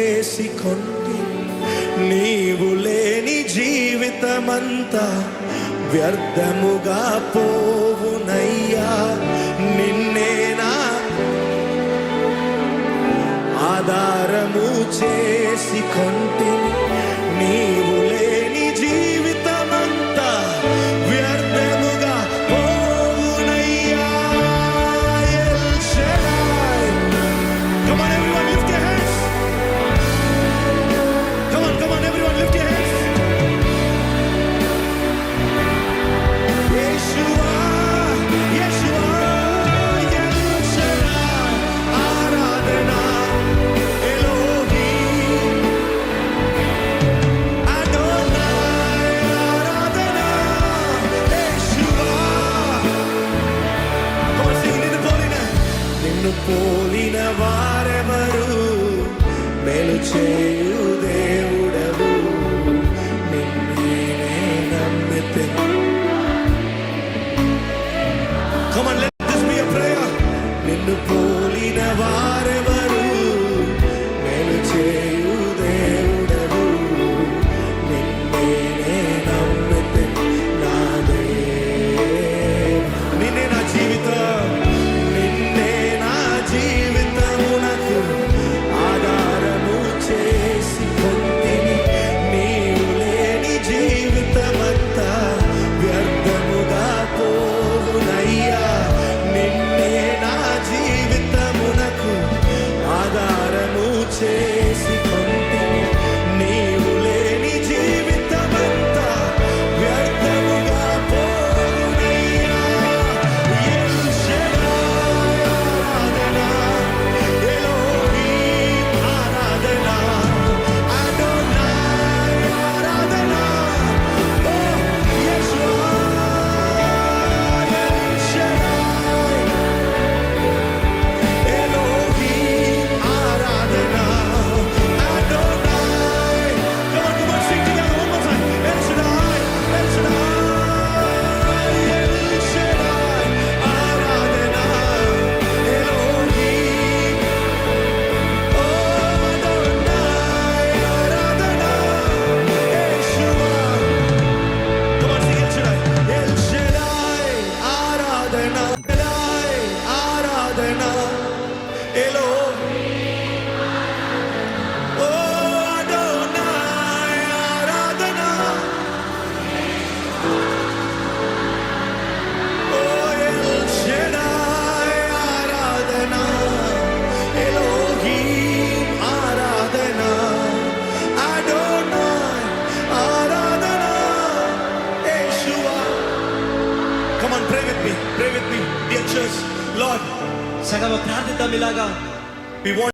చేసి కొంటి నీవు లేని జీవితమంతా వ్యర్థముగా పోవునయ్యా. నిన్నే నా ఆధారము చేసి కొంటిని పోలిన వారెవరు? మేలు చేయుదే say Pray with me. Pray with me. Dear church, Lord. We want